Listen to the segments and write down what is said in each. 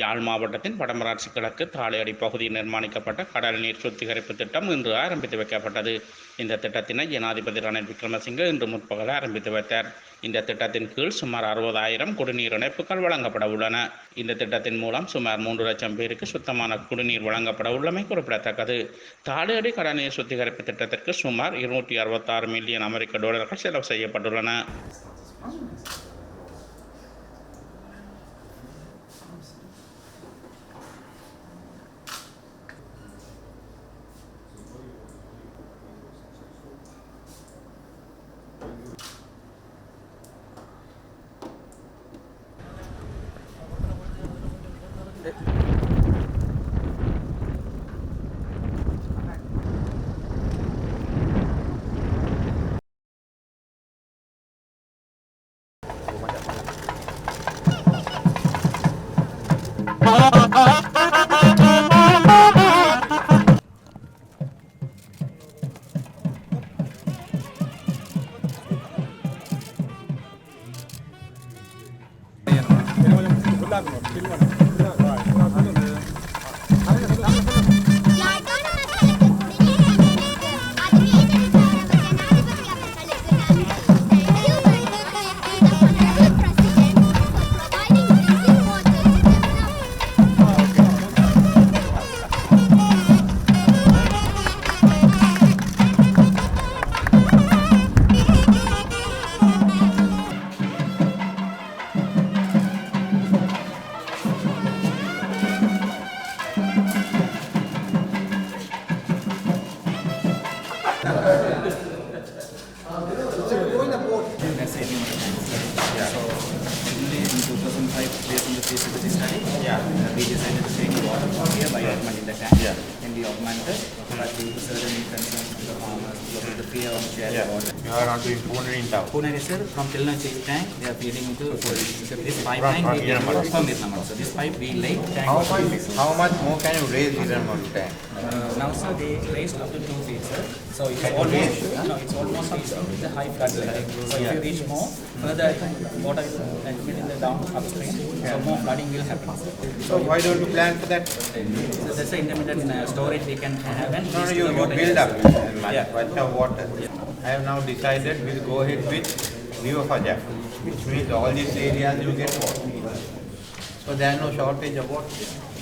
யாழ் மாவட்டத்தின் வடமராட்சி கிழக்கு தாளையடி பகுதியில் நிர்மாணிக்கப்பட்ட கடல் நீர் சுத்திகரிப்பு திட்டம் இன்று ஆரம்பித்து வைக்கப்பட்டது. இந்த திட்டத்தினை ஜனாதிபதி ரணில் விக்ரமசிங்கே இன்று முற்பகல் ஆரம்பித்து வைத்தார். இந்த திட்டத்தின் கீழ் சுமார் அறுபதாயிரம் குடிநீர் இணைப்புகள் வழங்கப்பட உள்ளன. இந்த திட்டத்தின் மூலம் சுமார் மூன்று லட்சம் பேருக்கு சுத்தமான குடிநீர் வழங்கப்பட உள்ளமை குறிப்பிடத்தக்கது. தாளையடி கடல்நீர் சுத்திகரிப்பு திட்டத்திற்கு சுமார் இருநூற்றி அறுபத்தாறு மில்லியன் அமெரிக்க டாலர்கள் செலவு செய்யப்பட்டுள்ளன. Human Yeah. So originally in 2005, based on the feasibility study, Yeah. uh, we decided to take water from here by augmenting the tank. Yeah. Then we augmented, but due to certain concerns from the farmers, because of the fear of sharing Yeah. water. You are not doing Pune in town. Pune sir, from Kilnachi tank, they are feeding into so this pipeline From- we get Iramaru. from Iramaru. So this pipe we lay tank. How much, how much more can you raise Iramaru tank? Uh, now sir, they raised up to two feet sir. So it's almost, no, it's almost reached with the high flood level. So if you reach more, further water is admitted in the down upstream, so more flooding will happen. So why don't you plan for that? So that's the intermittent uh, storage we can have and No, no, you, you build up Yeah. I have now decided we'll go ahead with River Fajak, which means all these areas you get water. So there is no shortage of water.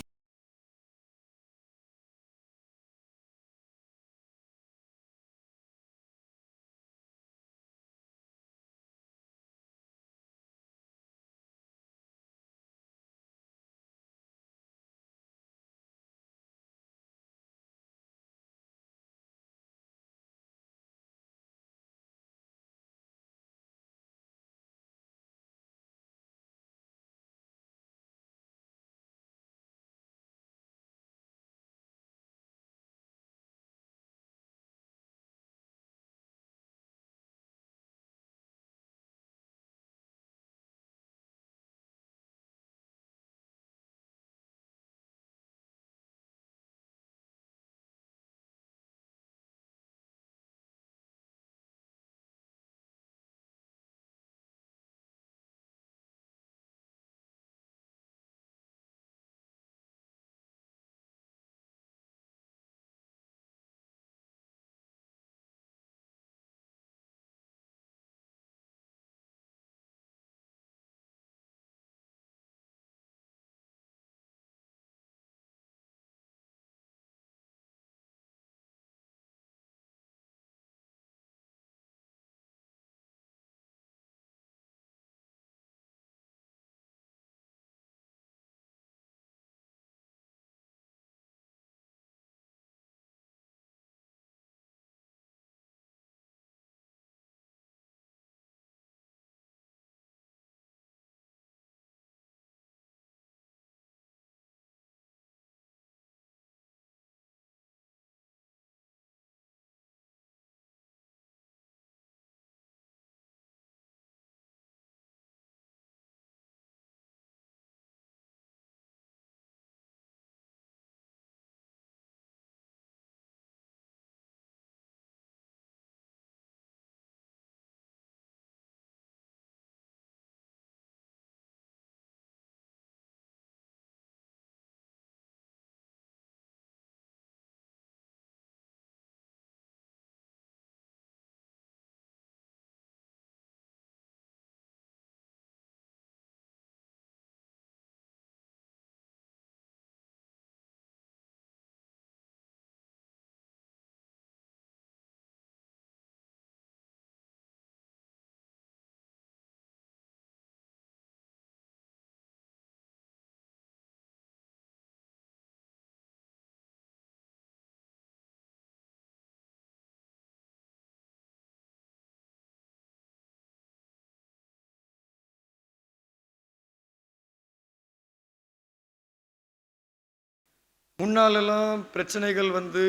முன்னாலெல்லாம் பிரச்சனைகள் வந்து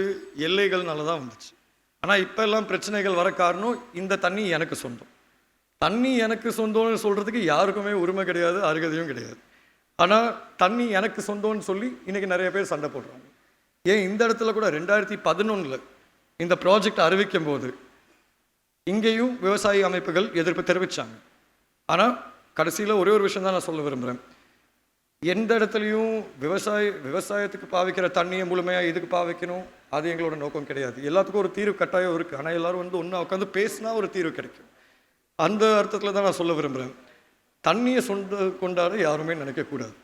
எல்லைகள்னால தான் வந்துச்சு. ஆனால் இப்போ எல்லாம் பிரச்சனைகள் வர காரணம் இந்த தண்ணி எனக்கு சொந்தம். தண்ணி எனக்கு சொந்தம்னு சொல்கிறதுக்கு யாருக்குமே உரிமை கிடையாது அருகதையும் கிடையாது. ஆனால் தண்ணி எனக்கு சொந்தம்னு சொல்லி இன்றைக்கி நிறைய பேர் சண்டை போடுறாங்க. ஏன் இந்த இடத்துல கூட ரெண்டாயிரத்தி பதினொன்றில் இந்த ப்ராஜெக்ட் அறிவிக்கும் போது இங்கேயும் விவசாய அமைப்புகள் எதிர்ப்பு தெரிவித்தாங்க ஆனால் கடைசியில் ஒரே ஒரு விஷயம் தான் நான் சொல்ல விரும்புகிறேன் எந்த இடத்துலையும் விவசாய விவசாயத்துக்கு பாவிக்கிற தண்ணியை முழுமையாக இதுக்கு பாவிக்கணும்? அது எங்களோட நோக்கம் கிடையாது. எல்லாத்துக்கும் ஒரு தீர்வு கட்டாயம் இருக்குது ஆனால் எல்லோரும் வந்து ஒன்றா உட்காந்து பேசினா ஒரு தீர்வு கிடைக்கும். அந்த அர்த்தத்தில் தான் நான் சொல்ல விரும்புகிறேன் தண்ணியை சொந்த கொண்டாட யாருமே நினைக்கக்கூடாது.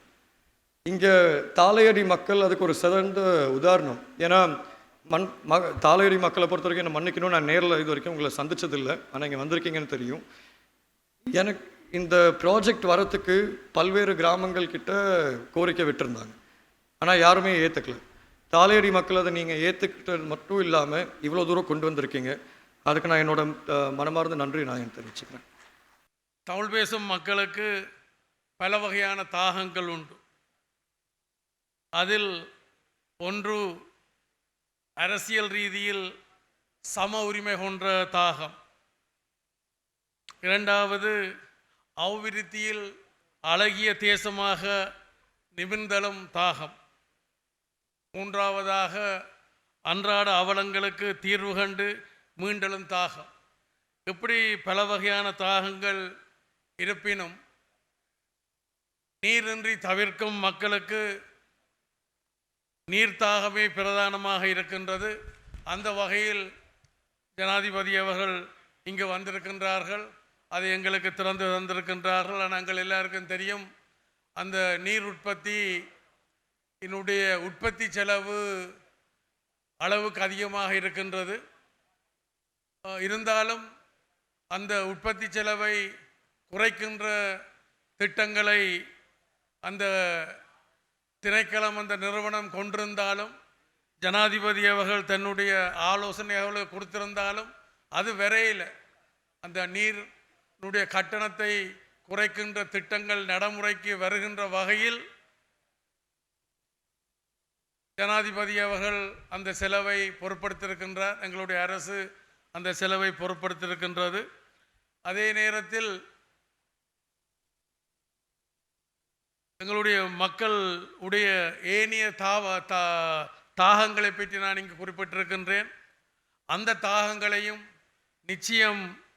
இங்கே தாலையடி மக்கள் அதுக்கு ஒரு சிறந்த உதாரணம். ஏன்னா மண் ம தாலையடி மக்களை பொறுத்த வரைக்கும் என்ன மன்னிக்கணும் நான் நேரில் இது வரைக்கும் உங்களை சந்திச்சதில்லை. ஆனால் இங்கே வந்திருக்கீங்கன்னு தெரியும். எனக்கு இந்த ப்ராஜெக்ட் வரத்துக்கு பல்வேறு கிராமங்கள் கிட்ட கோரிக்கை விட்டுருந்தாங்க. ஆனால் யாருமே ஏற்றுக்கல தாளையடி மக்கள் அதை நீங்கள் ஏற்றுக்கிட்டது மட்டும் இல்லாமல் இவ்வளோ தூரம் கொண்டு வந்திருக்கீங்க. அதுக்கு நான் என்னோட மனமார்ந்த நன்றி நான் தெரிவிச்சுக்கிறேன். தமிழ் பேசும் மக்களுக்கு பல வகையான தாகங்கள் உண்டு. அதில் ஒன்று அரசியல் ரீதியில் சம உரிமை கொன்ற தாகம். இரண்டாவது அவ்விருத்தியில் அழகிய தேசமாக நிமிர்ந்தலும் தாகம். மூன்றாவதாக அன்றாட அவலங்களுக்கு தீர்வு கண்டு மீண்டலும் தாகம். இப்படி பல வகையான தாகங்கள் இருப்பினும் நீரின்றி தவிர்க்கும் மக்களுக்கு நீர் தாகமே பிரதானமாக இருக்கின்றது. அந்த வகையில் ஜனாதிபதி அவர்கள் இங்கு வந்திருக்கின்றார்கள். அது எங்களுக்கு திறந்து தந்திருக்கின்றார்கள். நாங்கள் எல்லாருக்கும் தெரியும் அந்த நீர் உற்பத்தி என்னுடைய உற்பத்தி செலவு அளவுக்கு அதிகமாக இருக்கின்றது. இருந்தாலும் அந்த உற்பத்தி செலவை குறைக்கின்ற திட்டங்களை அந்த திணைக்களம் அந்த நிறுவனம் கொண்டிருந்தாலும் ஜனாதிபதி அவர்கள் தன்னுடைய ஆலோசனை அவர்களுக்கு கொடுத்திருந்தாலும் அது வரையில் அந்த நீர் கட்டணத்தை குறைக்கின்ற திட்டங்கள் நடைமுறைக்கு வருகின்ற வகையில் ஜனாதிபதி அவர்கள் அந்த செலவை பொருட்படுத்தியிருக்கின்றார். எங்களுடைய அரசு அந்த செலவை பொருட்படுத்தியிருக்கின்றது. அதே நேரத்தில் எங்களுடைய மக்கள் உடைய ஏனைய தாவ தா தாகங்களை பற்றி நான் இங்கு குறிப்பிட்டிருக்கின்றேன். அந்த தாகங்களையும் நிச்சயம்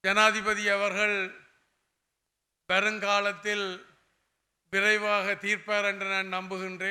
ஜனாதிபதி அவர்கள் வருங்காலத்தில் விரைவாக தீர்ப்பார் என்று நான் நம்புகின்றேன்.